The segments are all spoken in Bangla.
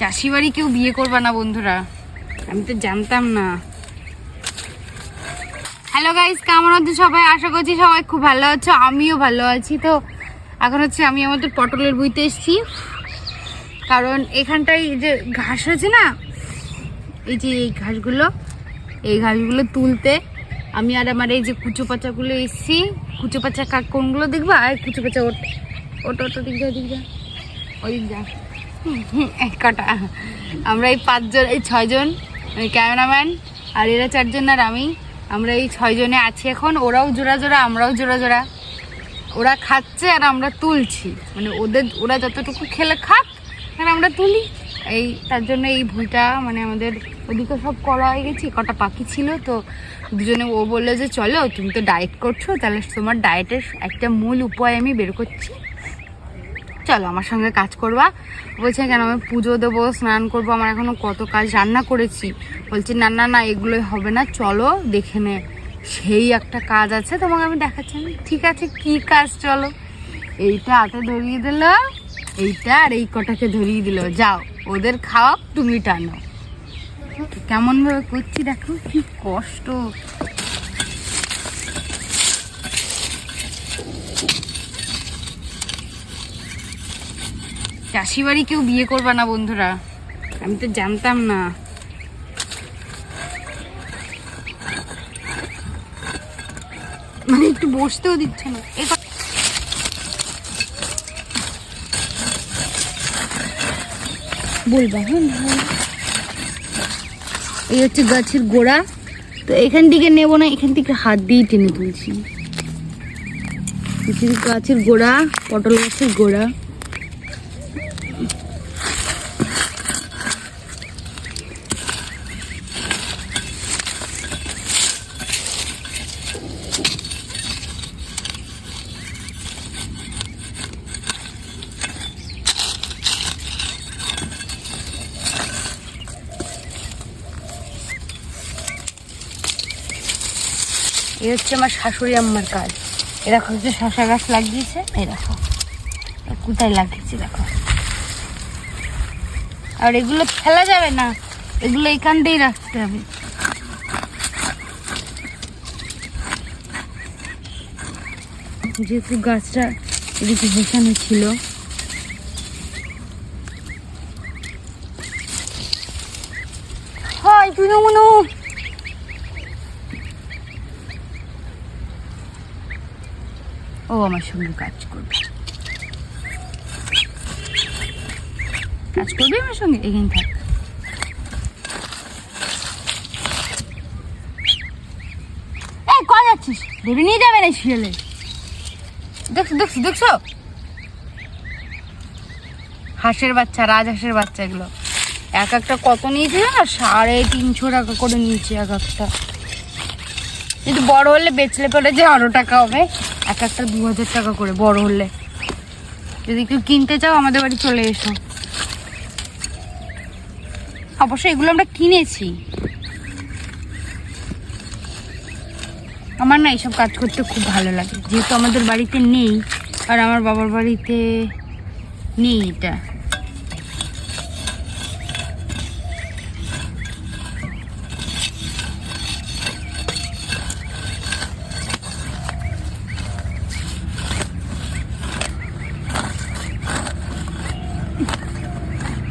চাষি বাড়ি কেউ বিয়ে করবে না, বন্ধুরা। আমি তো জানতাম না। হ্যালো গাইস কেমন আছো সবাই? আশা করছি সবাই খুব ভালো আছো, আমিও ভালো আছি। তো এখন হচ্ছে আমি আমাদের পটলের বইতে এসেছি। কারণ এখানটায় যে ঘাস হয়েছে না, এই যে এই ঘাসগুলো এই ঘাসগুলো তুলতে আমি আর আমার এই যে কুচো পাচাগুলো এসছি। কুচো পাচা কোনগুলো দেখবা? আর কুচো পাচা ওট, ওটা ওটা দিক যা ওই যা। হুম, কটা। আমরা এই পাঁচজন এই ছয়জন ক্যামেরাম্যান আর এরা চারজন আর আমি। আমরা এই ছয়জনে আছি এখন ওরাও জোড়া জোড়া আমরাও জোড়া জোড়া। ওরা খাচ্ছে আর আমরা তুলছি। মানে ওদের ওরা যতটুকু খেলে খাক আর আমরা তুলি। এই তার জন্য এই ভুলটা মানে আমাদের ওদিকে সব করা হয়ে গেছে কটা পাখি ছিল তো দুজনে ও বলল যে চলো তুমি তো ডায়েট করছ তাহলে তোমার ডায়েটের একটা মূল উপায় আমি বের করছি। চলো আমার সঙ্গে কাজ করবা। বলছে, কেন আমি পুজো দেবো, স্নান করব, আমার এখনও কত কাজ রান্না করেছি। বলছি, না না না, এগুলোই হবে না, চলো দেখে নে। সেই একটা কাজ আছে তোমাকে আমি দেখাচ্ছি। ঠিক আছে, কি কাজ, চলো। এইটা হাতে ধরিয়ে দিল, এইটা আর এই কটাকে ধরিয়ে দিল। যাও, ওদের খাওয়া তুমি টানো। কেমন ভাবে করছি দেখো, কি কষ্ট। চাষি বাড়ি কেউ বিয়ে করবে না, বন্ধুরা। আমি তো জানতাম না। মানে একটু বসতেও দিচ্ছে না। বলবা হ্যাঁ হ্যাঁ। এই হচ্ছে গাছের গোড়া। তো এখান থেকে নেব না, এখান থেকে হাত দিয়েই টেনে তুলছি। গাছের গোড়া, পটল গাছের গোড়া। এই হচ্ছে আমার শাশুড়ি আম্মার কাজ। এরকম হচ্ছে শশা গাছ লাগিয়েছে দেখো। কোথায় লাগিয়েছে, দেখো। আর এগুলো ফেলা যাবে না, এগুলো এখান দিয়েই রাখতে হবে। যেহেতু গাছটা এদিকে বসানো ছিল। হয় তুই মনো ও আমার সঙ্গে কাজ করবে। কাজ করবে আমার সঙ্গে? এখানে থাক। এই কয় যাচ্ছিস? ধরে নিয়ে যাবে না শিয়ালে। দেখছ দেখছ দেখছ? হাঁসের বাচ্চা রাজহাঁসের বাচ্চা এগুলো। এক একটা কত নিয়েছে না সাড়ে তিনশো টাকা করে নিয়েছে এক একটা। কিন্তু বড় হলে বেচলে পরে যে আরও টাকা হবে। এক একটা দু হাজার টাকা করে, বড় হলে। যদি কেউ কিনতে চাও, আমাদের বাড়ি চলে এসো। অবশ্যই এগুলো আমরা কিনেছি। আমার না এইসব কাজ করতে খুব ভালো লাগে। যেহেতু আমাদের বাড়িতে নেই, আর আমার বাবার বাড়িতে নেই এটা।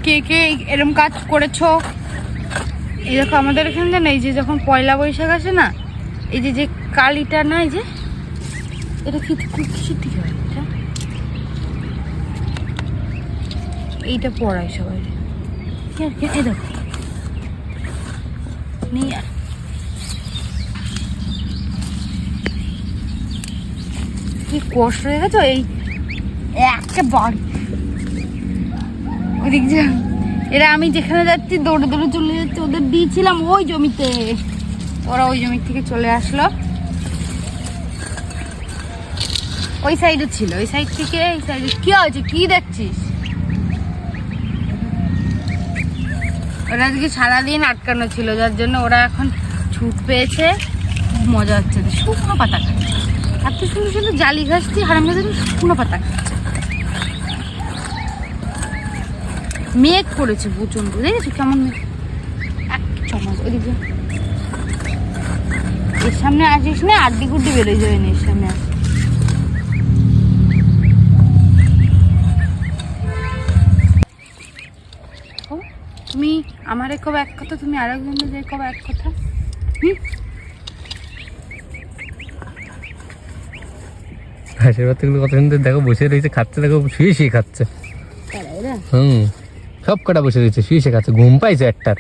কে কে এরম কাজ করেছ? এই দেখো, আমাদের এখানে জানো এই যে যখন পয়লা বৈশাখ আসে না, এই যে যে কালিটা না, এই যে, এটা কি কি- কিসের থেকে হয়, এটা? এইটা পড়ায় সবাই। এই দেখো। কি কষ্ট হয়ে গেছে, এই একটা বাড়ি ওদিক যা। এরা আমি যেখানে যাচ্ছি, দৌড়ে দৌড়ে চলে যাচ্ছে, ওদের দিয়েছিলাম ওই জমিতে। ওরা ওই জমি থেকে চলে আসলো। ওই সাইডে ছিল, ওই সাইড থেকে, এই সাইডে। কি হয়েছে? কি দেখছিস? ওরা আজকে সারাদিন আটকানো ছিল, যার জন্য ওরা এখন ছুট পেয়েছে। খুব মজা হচ্ছে। শুকনো পাতা। খাচ্ছে এত সুন্দর সুন্দর জালি ঘাসছি হারাম শুকনো পাতা খাচ্ছে। মেঘ করেছে প্রচণ্ড দেখেছ কেমন মেঘ? এক চমক ওইদিকে এর সামনে আসিস না আড্ডি গুড্ডি বেরোয় যাবে না এর সামনে আসিস ও, তুমি আমার কবে এক কথা তুমি আর একজনের যে কবে এক কথা? হুম? হাঁসের বাচ্চাগুলো কত সুন্দর দেখো বসে রয়েছে খাচ্ছে দেখো শুয়ে শুয়ে খাচ্ছে। হুম। সব কটা বসে রয়েছে শুয়ে শুয়ে ঘুম পাইছে একটার।